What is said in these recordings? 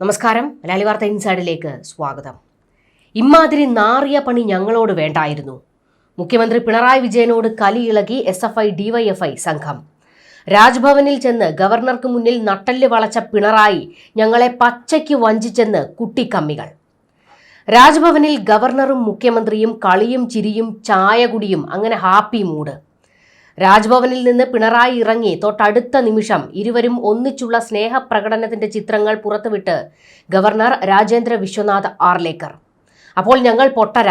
നമസ്കാരം. മലയാളി വാർത്ത ഇൻസൈഡിലേക്ക് സ്വാഗതം. ഇമ്മാതിരി നാറിയ പണി ഞങ്ങളോട് വേണ്ടായിരുന്നു. മുഖ്യമന്ത്രി പിണറായി വിജയനോട് കലിയിളകി എസ് എഫ് ഐ ഡിവൈഎഫ്ഐ സംഘം. രാജ്ഭവനിൽ ചെന്ന് ഗവർണർക്ക് മുന്നിൽ നട്ടൽ വളച്ച പിണറായി ഞങ്ങളെ പച്ചയ്ക്ക് വഞ്ചിച്ചെന്ന് കുട്ടിക്കമ്മികൾ. രാജ്ഭവനിൽ ഗവർണറും മുഖ്യമന്ത്രിയും കളിയും ചിരിയും ചായ കുടിയും അങ്ങനെ ഹാപ്പി മൂഡ്. രാജ്ഭവനിൽ നിന്ന് പിണറായി ഇറങ്ങി തൊട്ടടുത്ത നിമിഷം ഇരുവരും ഒന്നിച്ചുള്ള സ്നേഹപ്രകടനത്തിന്റെ ചിത്രങ്ങൾ പുറത്തുവിട്ട് ഗവർണർ രാജേന്ദ്ര വിശ്വനാഥ് ആർലേക്കർ. അപ്പോൾ ഞങ്ങൾ പൊട്ടര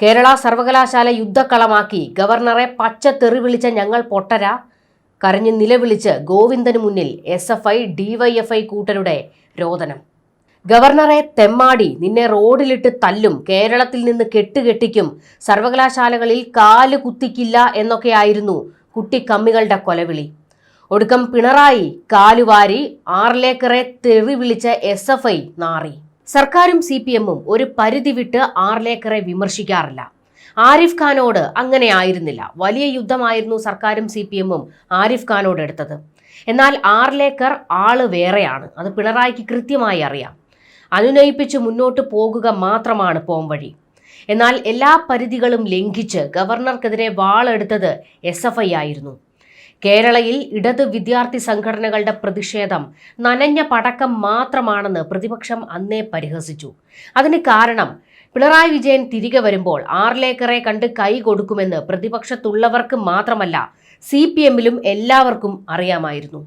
കേരള സർവകലാശാല യുദ്ധക്കളമാക്കി ഗവർണറെ പച്ച വിളിച്ച ഞങ്ങൾ പൊട്ടര കരഞ്ഞ് നിലവിളിച്ച് ഗോവിന്ദന് മുന്നിൽ എസ് എഫ് ഐ ഡിവൈഎഫ്ഐ കൂട്ടരുടെ രോദനം. ഗവർണറെ തെമ്മാടി നിന്നെ റോഡിലിട്ട് തല്ലും കേരളത്തിൽ നിന്ന് കെട്ടുകെട്ടിക്കും സർവകലാശാലകളിൽ കാൽ കുത്തിക്കില്ല എന്നൊക്കെയായിരുന്നു കുട്ടിക്കമ്മികളുടെ കൊലവിളി. ഒടുക്കം പിണറായി കാലുവാരി ആർലേക്കറെ തെറി വിളിച്ച എസ് എഫ് ഐ നാറി. സർക്കാരും സി പി എമ്മും ഒരു പരിധി വിട്ട് ആർലേക്കറെ വിമർശിക്കാറില്ല. ആരിഫ് ഖാനോട് അങ്ങനെ ആയിരുന്നില്ല. വലിയ യുദ്ധമായിരുന്നു സർക്കാരും സി പി എമ്മും ആരിഫ് ഖാനോട് എടുത്തത്. എന്നാൽ ആർലേക്കർ ആൾ വേറെയാണ്. അത് പിണറായിക്ക് കൃത്യമായി അറിയാം. അനുനയിപ്പിച്ച് മുന്നോട്ട് പോകുക മാത്രമാണ് പോംവഴി എന്നാൽ എല്ലാ പരിധികളും ലംഘിച്ച് ഗവർണർക്കെതിരെ വാളെടുത്തത് എസ് എഫ് ഐ ആയിരുന്നു. കേരളയിൽ ഇടത് വിദ്യാർത്ഥി സംഘടനകളുടെ പ്രതിഷേധം നനഞ്ഞ പടക്കം മാത്രമാണെന്ന് പ്രതിപക്ഷം അന്നേ പരിഹസിച്ചു. അതിന് കാരണം പിണറായി വിജയൻ തിരികെ വരുമ്പോൾ ആറിലേക്കറെ കണ്ട് കൈ കൊടുക്കുമെന്ന് പ്രതിപക്ഷത്തുള്ളവർക്ക് മാത്രമല്ല സി പി എമ്മിലും എല്ലാവർക്കും അറിയാമായിരുന്നു.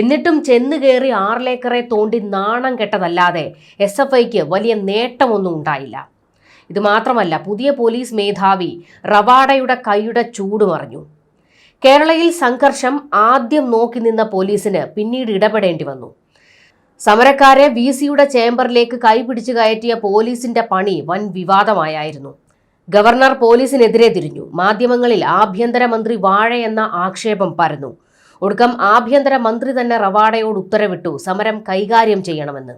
എന്നിട്ടും ചെന്ന് കയറി ആറിലേക്കറെ തോണ്ടി നാണം കെട്ടതല്ലാതെ എസ് എഫ് ഐക്ക് വലിയ നേട്ടമൊന്നും ഉണ്ടായില്ല. ഇത് മാത്രമല്ല പുതിയ പോലീസ് മേധാവി റവാഡയുടെ കൈയുടെ ചൂടുമറിഞ്ഞു കേരളയിൽ സംഘർഷം ആദ്യം നോക്കി നിന്ന പോലീസിന് പിന്നീട് ഇടപെടേണ്ടി വന്നു. സമരക്കാരെ വി സിയുടെ ചേംബറിലേക്ക് കൈപിടിച്ചു കയറ്റിയ പോലീസിന്റെ പണി വൻ വിവാദമായായിരുന്നു. ഗവർണർ പോലീസിനെതിരെ തിരിഞ്ഞു. മാധ്യമങ്ങളിൽ ആഭ്യന്തരമന്ത്രി വാഴ എന്ന ആക്ഷേപം പരന്നു. ഒടുക്കം ആഭ്യന്തര മന്ത്രി തന്നെ റവാഡയോട് ഉത്തരവിട്ടു. സമരം കൈകാര്യം ചെയ്യണമെന്ന്.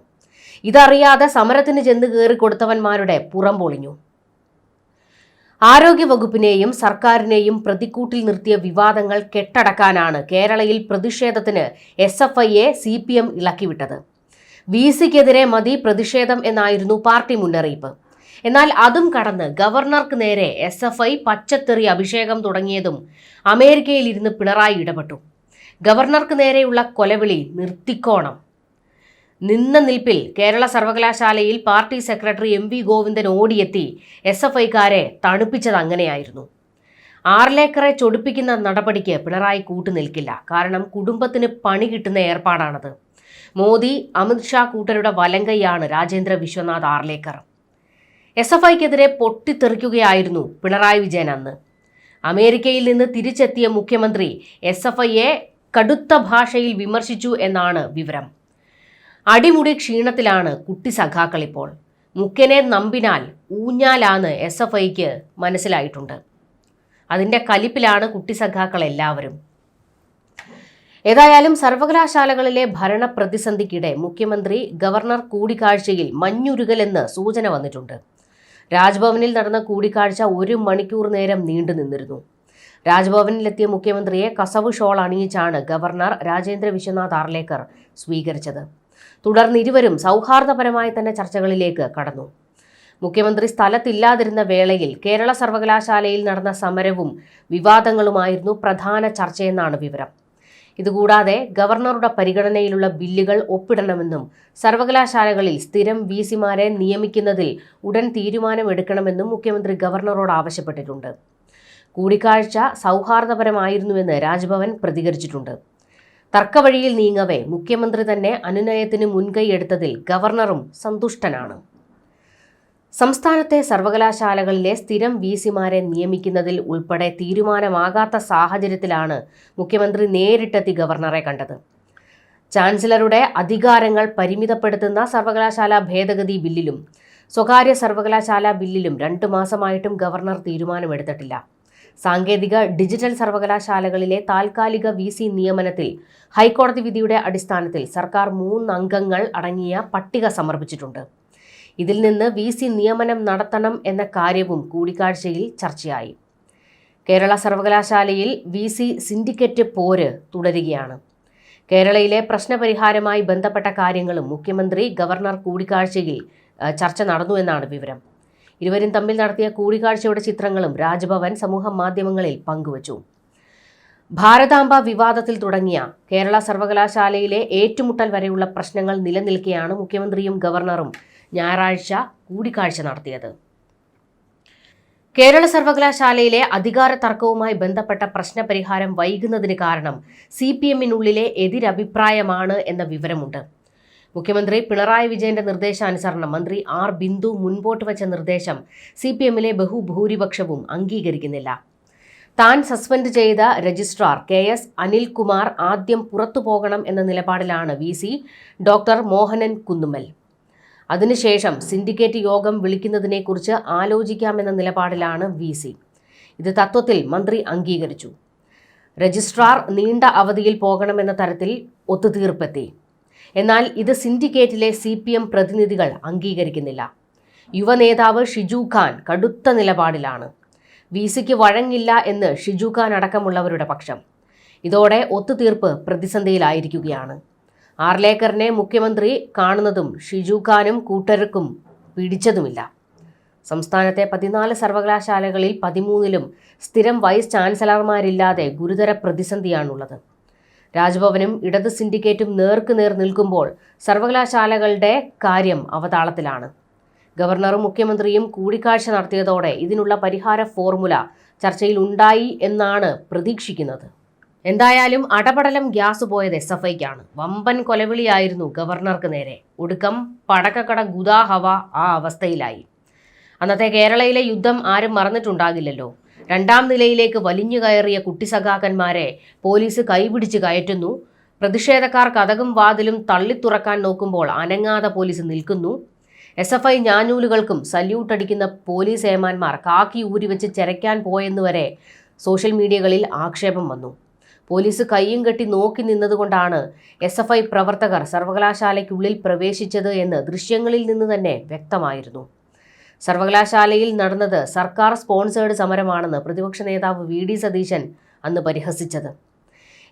ഇതറിയാതെ സമരത്തിന് ചെന്ന് കയറി കൊടുത്തവന്മാരുടെ പുറം പൊളിഞ്ഞു. ആരോഗ്യവകുപ്പിനെയും സർക്കാരിനെയും പ്രതിക്കൂട്ടിൽ നിർത്തിയ വിവാദങ്ങൾ കെട്ടടക്കാനാണ് കേരളയിൽ പ്രതിഷേധത്തിന് എസ് എഫ് ഐയെ സി പി എം ഇളക്കിവിട്ടത്. വി സിക്കെതിരെ മതി പ്രതിഷേധം എന്നായിരുന്നു പാർട്ടി മുന്നറിയിപ്പ്. എന്നാൽ അതും കടന്ന് ഗവർണർക്ക് നേരെ എസ് എഫ് ഐ പച്ചത്തെറി അഭിഷേകം തുടങ്ങിയതും അമേരിക്കയിലിരുന്ന് പിണറായി ഇടപെട്ടു. ഗവർണർക്ക് നേരെയുള്ള കൊലവിളി നിർത്തിക്കോണം. നിന്ന നിൽപ്പിൽ കേരള സർവകലാശാലയിൽ party secretary M V Govindan ഓടിയെത്തി എസ് എഫ് ഐക്കാരെ തണുപ്പിച്ചത് അങ്ങനെയായിരുന്നു. ആറിലേക്കറെ ചൊടിപ്പിക്കുന്ന നടപടിക്ക് പിണറായി കൂട്ടുനിൽക്കില്ല കാരണം കുടുംബത്തിന് പണി കിട്ടുന്ന ഏർപ്പാടാണത്. മോദി അമിത്ഷാ കൂട്ടരുടെ വലങ്കയാണ് രാജേന്ദ്ര വിശ്വനാഥ് ആർലേക്കർ എസ് എഫ് ഐക്കെതിരെ പൊട്ടിത്തെറിക്കുകയായിരുന്നു പിണറായി വിജയൻ അന്ന്. അമേരിക്കയിൽ നിന്ന് തിരിച്ചെത്തിയ മുഖ്യമന്ത്രി എസ് എഫ് ഐയെ കടുത്ത ഭാഷയിൽ വിമർശിച്ചു എന്നാണ് വിവരം. അടിമുടി ക്ഷീണത്തിലാണ് കുട്ടി സഖാക്കൾ ഇപ്പോൾ. മുക്കനെ നമ്പിനാൽ ഊഞ്ഞാലാന്ന് എസ് എഫ് ഐക്ക് മനസ്സിലായിട്ടുണ്ട്. അതിന്റെ കലിപ്പിലാണ് കുട്ടി സഖാക്കൾ എല്ലാവരും. ഏതായാലും സർവകലാശാലകളിലെ ഭരണ പ്രതിസന്ധിക്കിടെ മുഖ്യമന്ത്രി ഗവർണർ കൂടിക്കാഴ്ചയിൽ മഞ്ഞുരുകലെന്ന് സൂചന വന്നിട്ടുണ്ട്. രാജ്ഭവനിൽ നടന്ന കൂടിക്കാഴ്ച ഒരു മണിക്കൂർ നേരം നീണ്ടു നിന്നിരുന്നു. രാജ്ഭവനിലെത്തിയ മുഖ്യമന്ത്രിയെ കസവ് ഷോൾ അണിയിച്ചാണ് ഗവർണർ രാജേന്ദ്ര വിശ്വനാഥ് ആർലേക്കർ സ്വീകരിച്ചത്. തുടർന്ന് ഇരുവരും സൗഹാർദ്ദപരമായി തന്നെ ചർച്ചകളിലേക്ക് കടന്നു. മുഖ്യമന്ത്രി സ്ഥലത്തില്ലാതിരുന്ന വേളയിൽ കേരള സർവകലാശാലയിൽ നടന്ന സമരവും വിവാദങ്ങളുമായിരുന്നു പ്രധാന ചർച്ചയെന്നാണ് വിവരം. ഇതുകൂടാതെ ഗവർണറുടെ പരിഗണനയിലുള്ള ബില്ലുകൾ ഒപ്പിടണമെന്നും സർവകലാശാലകളിൽ സ്ഥിരം വി സിമാരെ നിയമിക്കുന്നതിൽ ഉടൻ തീരുമാനമെടുക്കണമെന്നും മുഖ്യമന്ത്രി ഗവർണറോട് ആവശ്യപ്പെട്ടിട്ടുണ്ട്. കൂടിക്കാഴ്ച സൗഹാർദ്ദപരമായിരുന്നുവെന്ന് രാജ്ഭവൻ പ്രതികരിച്ചിട്ടുണ്ട്. തർക്കവഴിയിൽ നീങ്ങവേ മുഖ്യമന്ത്രി തന്നെ അനുനയത്തിന് മുൻകൈയെടുത്തതിൽ ഗവർണറും സന്തുഷ്ടനാണ്. സംസ്ഥാനത്തെ സർവകലാശാലകളിലെ സ്ഥിരം വി സിമാരെ നിയമിക്കുന്നതിൽ ഉൾപ്പെടെ തീരുമാനമാകാത്ത സാഹചര്യത്തിലാണ് മുഖ്യമന്ത്രി നേരിട്ടെത്തി ഗവർണറെ കണ്ടത്. ചാൻസലറുടെ അധികാരങ്ങൾ പരിമിതപ്പെടുത്തുന്ന സർവകലാശാല ഭേദഗതി ബില്ലിലും സ്വകാര്യ സർവകലാശാല ബില്ലിലും രണ്ടു മാസമായിട്ടും ഗവർണർ തീരുമാനമെടുത്തിട്ടില്ല. സാങ്കേതിക ഡിജിറ്റൽ സർവകലാശാലകളിലെ താൽക്കാലിക വി സി നിയമനത്തിൽ ഹൈക്കോടതി വിധിയുടെ അടിസ്ഥാനത്തിൽ സർക്കാർ മൂന്നംഗങ്ങൾ അടങ്ങിയ പട്ടിക സമർപ്പിച്ചിട്ടുണ്ട്. ഇതിൽ നിന്ന് വി സി നിയമനം നടത്തണം എന്ന കാര്യവും കൂടിക്കാഴ്ചയിൽ ചർച്ചയായി. കേരള സർവകലാശാലയിൽ വി സി സിൻഡിക്കേറ്റ് പോര് തുടരുകയാണ്. കേരളയിലെ പ്രശ്നപരിഹാരമായി ബന്ധപ്പെട്ട കാര്യങ്ങളും മുഖ്യമന്ത്രി ഗവർണർ കൂടിക്കാഴ്ചയിൽ ചർച്ച നടന്നു എന്നാണ് വിവരം. ഇരുവരും തമ്മിൽ നടത്തിയ കൂടിക്കാഴ്ചയുടെ ചിത്രങ്ങളും രാജ്ഭവൻ സമൂഹ മാധ്യമങ്ങളിൽ പങ്കുവച്ചു. ഭാരതാംബ വിവാദത്തിൽ തുടങ്ങിയ കേരള സർവകലാശാലയിലെ ഏറ്റുമുട്ടൽ വരെയുള്ള പ്രശ്നങ്ങൾ നിലനിൽക്കെയാണ് മുഖ്യമന്ത്രിയും ഗവർണറും ഞായറാഴ്ച കൂടിക്കാഴ്ച നടത്തിയത്. കേരള സർവകലാശാലയിലെ അധികാര തർക്കവുമായി ബന്ധപ്പെട്ട പ്രശ്നപരിഹാരം വൈകുന്നതിന് കാരണം സി പി എമ്മിനുള്ളിലെ എതിരഭിപ്രായമാണ് എന്ന വിവരമുണ്ട്. മുഖ്യമന്ത്രി പിണറായി വിജയന്റെ നിർദ്ദേശാനുസരണം മന്ത്രി ആർ ബിന്ദു മുൻപോട്ട് വച്ച നിർദ്ദേശം സി പി എമ്മിലെ ബഹുഭൂരിപക്ഷവും അംഗീകരിക്കുന്നില്ല. താൻ സസ്പെൻഡ് ചെയ്ത രജിസ്ട്രാർ കെ എസ് അനിൽകുമാർ ആദ്യം പുറത്തു പോകണം എന്ന നിലപാടിലാണ് V C doctor Mohanan Kunnummal. അതിനുശേഷം സിൻഡിക്കേറ്റ് യോഗം വിളിക്കുന്നതിനെക്കുറിച്ച് ആലോചിക്കാമെന്ന നിലപാടിലാണ് വി സി. ഇത് തത്വത്തിൽ മന്ത്രി അംഗീകരിച്ചു. രജിസ്ട്രാർ നീണ്ട അവധിയിൽ പോകണമെന്ന തരത്തിൽ ഒത്തുതീർപ്പെത്തി. എന്നാൽ ഇത് സിൻഡിക്കേറ്റിലെ സി പി എം പ്രതിനിധികൾ അംഗീകരിക്കുന്നില്ല. യുവനേതാവ് ഷിജു ഖാൻ കടുത്ത നിലപാടിലാണ്. വി സിക്ക് വഴങ്ങില്ല എന്ന് ഷിജു ഖാൻ അടക്കമുള്ളവരുടെ പക്ഷം. ഇതോടെ ഒത്തുതീർപ്പ് പ്രതിസന്ധിയിലായിരിക്കുകയാണ്. ആർലേക്കറിനെ മുഖ്യമന്ത്രി കാണുന്നതും ഷിജു ഖാനും കൂട്ടർക്കും പിടിച്ചതുമില്ല. സംസ്ഥാനത്തെ പതിനാല് സർവകലാശാലകളിൽ പതിമൂന്നിലും സ്ഥിരം വൈസ് ചാൻസലർമാരില്ലാതെ ഗുരുതര പ്രതിസന്ധിയാണുള്ളത്. രാജ്ഭവനും ഇടത് സിൻഡിക്കേറ്റും നേർക്ക് നേർ നിൽക്കുമ്പോൾ സർവകലാശാലകളുടെ കാര്യം അവതാളത്തിലാണ്. ഗവർണറും മുഖ്യമന്ത്രിയും കൂടിക്കാഴ്ച നടത്തിയതോടെ ഇതിനുള്ള പരിഹാര ഫോർമുല ചർച്ചയിൽ ഉണ്ടായി എന്നാണ് പ്രതീക്ഷിക്കുന്നത്. എന്തായാലും അടപടലം ഗ്യാസ് പോയത് എസ് എഫ് ഐക്കാണ്. വമ്പൻ കൊലവിളിയായിരുന്നു ഗവർണർക്ക് നേരെ. ഒടുക്കം പടക്കക്കട ഗുദാഹവ ആ അവസ്ഥയിലായി. അന്നത്തെ കേരളയിലെ യുദ്ധം ആരും മറന്നിട്ടുണ്ടാകില്ലല്ലോ. രണ്ടാം നിലയിലേക്ക് വലിഞ്ഞു കയറിയ കുട്ടിസഖാക്കന്മാരെ പോലീസ് കൈപിടിച്ച് കയറ്റുന്നു. പ്രതിഷേധക്കാർ കഥകും വാതിലും തള്ളിത്തുറക്കാൻ നോക്കുമ്പോൾ അനങ്ങാതെ പോലീസ് നിൽക്കുന്നു. എസ് എഫ് ഐ ഞാഞ്ഞൂലുകൾക്കും സല്യൂട്ട് അടിക്കുന്ന പോലീസ് ഏമാന്മാർ കാക്കി ഊരിവെച്ച് ചെരയ്ക്കാൻ പോയെന്നുവരെ സോഷ്യൽ മീഡിയകളിൽ ആക്ഷേപം വന്നു. പോലീസ് കൈയും കെട്ടി നോക്കി നിന്നതുകൊണ്ടാണ് എസ് എഫ് ഐ പ്രവർത്തകർ സർവകലാശാലയ്ക്കുള്ളിൽ പ്രവേശിച്ചത് എന്ന് ദൃശ്യങ്ങളിൽ നിന്ന് തന്നെ വ്യക്തമായിരുന്നു. സർവകലാശാലയിൽ നടന്നത് സർക്കാർ സ്പോൺസേഡ് സമരമാണെന്ന് പ്രതിപക്ഷ നേതാവ് വി ഡി സതീശൻ അന്ന് പരിഹസിച്ചത്.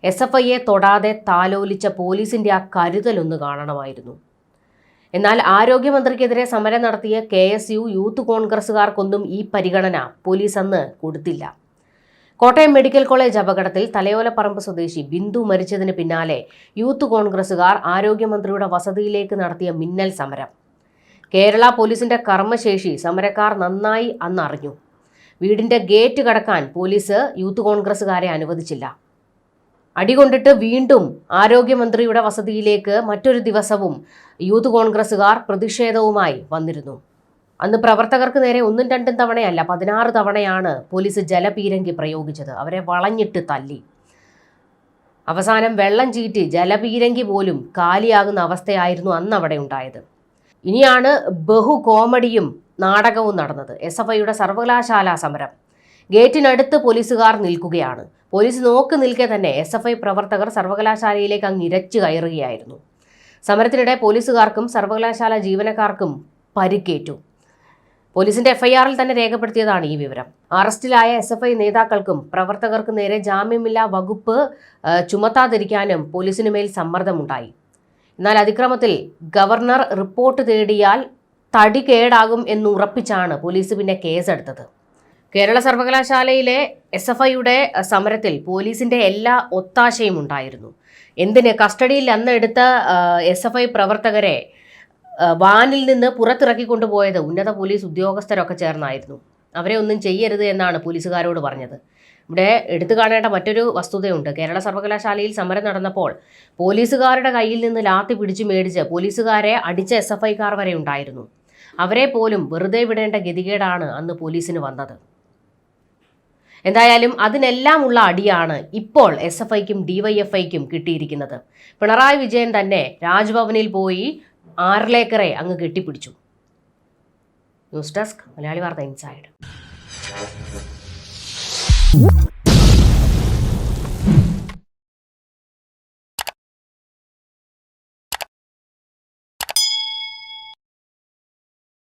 എസ് എഫ് ഐയെ തൊടാതെ താലോലിച്ച പോലീസിന്റെ ആ കരുതലൊന്ന് കാണണമായിരുന്നു. എന്നാൽ ആരോഗ്യമന്ത്രിക്കെതിരെ സമരം നടത്തിയ കെ എസ് യു യൂത്ത് കോൺഗ്രസുകാർക്കൊന്നും ഈ പരിഗണന പോലീസ് അന്ന് കൊടുത്തില്ല. കോട്ടയം മെഡിക്കൽ കോളേജ് അപകടത്തിൽ തലയോലപ്പറമ്പ് സ്വദേശി ബിന്ദു മരിച്ചതിന് പിന്നാലെ യൂത്ത് കോൺഗ്രസുകാർ ആരോഗ്യമന്ത്രിയുടെ വസതിയിലേക്ക് നടത്തിയ മിന്നൽ സമരം. കേരള പോലീസിന്റെ കർമ്മശേഷി സമരക്കാർ നന്നായി അന്നറിഞ്ഞു. വീടിന്റെ ഗേറ്റ് കടക്കാൻ പോലീസ് യൂത്ത് കോൺഗ്രസ്സുകാരെ അനുവദിച്ചില്ല. അടികൊണ്ടിട്ട് വീണ്ടും ആരോഗ്യമന്ത്രിയുടെ വസതിയിലേക്ക് മറ്റൊരു ദിവസവും യൂത്ത് കോൺഗ്രസ്സുകാർ പ്രതിഷേധവുമായി വന്നിരുന്നു. അന്ന് പ്രവർത്തകർക്ക് നേരെ ഒന്നും രണ്ടും തവണയല്ല പതിനാറ് തവണയാണ് പോലീസ് ജലപീരങ്കി പ്രയോഗിച്ചത്. അവരെ വളഞ്ഞിട്ട് തല്ലി. അവസാനം വെള്ളം ചീറ്റി ജലപീരങ്കി പോലും കാലിയാകുന്ന അവസ്ഥയായിരുന്നു അന്ന് അവിടെ ഉണ്ടായത്. ഇനിയാണ് ബഹു കോമഡിയും നാടകവും നടന്നത്. എസ് എഫ് ഐയുടെ സർവകലാശാല സമരം. ഗേറ്റിനടുത്ത് പോലീസുകാർ നിൽക്കുകയാണ്. പോലീസ് നോക്ക് നിൽക്കെ തന്നെ എസ് എഫ് ഐ പ്രവർത്തകർ സർവകലാശാലയിലേക്ക് അങ്ങ് ഇരച്ചു കയറുകയായിരുന്നു. സമരത്തിനിടെ പോലീസുകാർക്കും സർവകലാശാല ജീവനക്കാർക്കും പരിക്കേറ്റു. പോലീസിന്റെ എഫ്ഐആറിൽ തന്നെ രേഖപ്പെടുത്തിയതാണ് ഈ വിവരം. അറസ്റ്റിലായ എസ് എഫ് ഐ നേതാക്കൾക്കും പ്രവർത്തകർക്കും നേരെ ജാമ്യമില്ലാ വകുപ്പ് ചുമത്താതിരിക്കാനും പോലീസിനു മേൽ സമ്മർദ്ദമുണ്ടായി. എന്നാൽ അതിക്രമത്തിൽ ഗവർണർ റിപ്പോർട്ട് തേടിയാൽ തടി കേടാകും എന്നുറപ്പിച്ചാണ് പോലീസ് പിന്നെ കേസെടുത്തത്. കേരള സർവകലാശാലയിലെ എസ് എഫ് ഐയുടെ സമരത്തിൽ പോലീസിന്റെ എല്ലാ ഒത്താശയും ഉണ്ടായിരുന്നു. എന്തിന് കസ്റ്റഡിയിൽ അന്ന് എടുത്ത എസ് എഫ് ഐ പ്രവർത്തകരെ വാനിൽ നിന്ന് പുറത്തിറക്കി കൊണ്ടുപോയത് ഉന്നത പോലീസ് ഉദ്യോഗസ്ഥരൊക്കെ ചേർന്നായിരുന്നു. അവരെ ഒന്നും ചെയ്യരുത് എന്നാണ് പോലീസുകാരോട് പറഞ്ഞത്. ഇവിടെ എടുത്തു കാണേണ്ട മറ്റൊരു വസ്തുതയുണ്ട്. കേരള സർവകലാശാലയിൽ സമരം നടന്നപ്പോൾ പോലീസുകാരുടെ കയ്യിൽ നിന്ന് ലാത്തി പിടിച്ചു മേടിച്ച് പോലീസുകാരെ അടിച്ച എസ് എഫ് ഐക്കാർ വരെ ഉണ്ടായിരുന്നു. അവരെ പോലും വെറുതെ വിടേണ്ട ഗതികേടാണ് അന്ന് പോലീസിന് വന്നത്. എന്തായാലും അതിനെല്ലാം ഉള്ള അടിയാണ് ഇപ്പോൾ എസ് എഫ് ഐക്കും ഡിവൈഎഫ്ഐക്കും കിട്ടിയിരിക്കുന്നത്. പിണറായി വിജയൻ തന്നെ രാജ്ഭവനിൽ പോയി ആറിലേക്കറെ അങ്ങ് കെട്ടിപ്പിടിച്ചു. ന്യൂസ് ഡെസ്ക് മലയാളി വാർത്ത ഇൻസൈഡ്. Woo!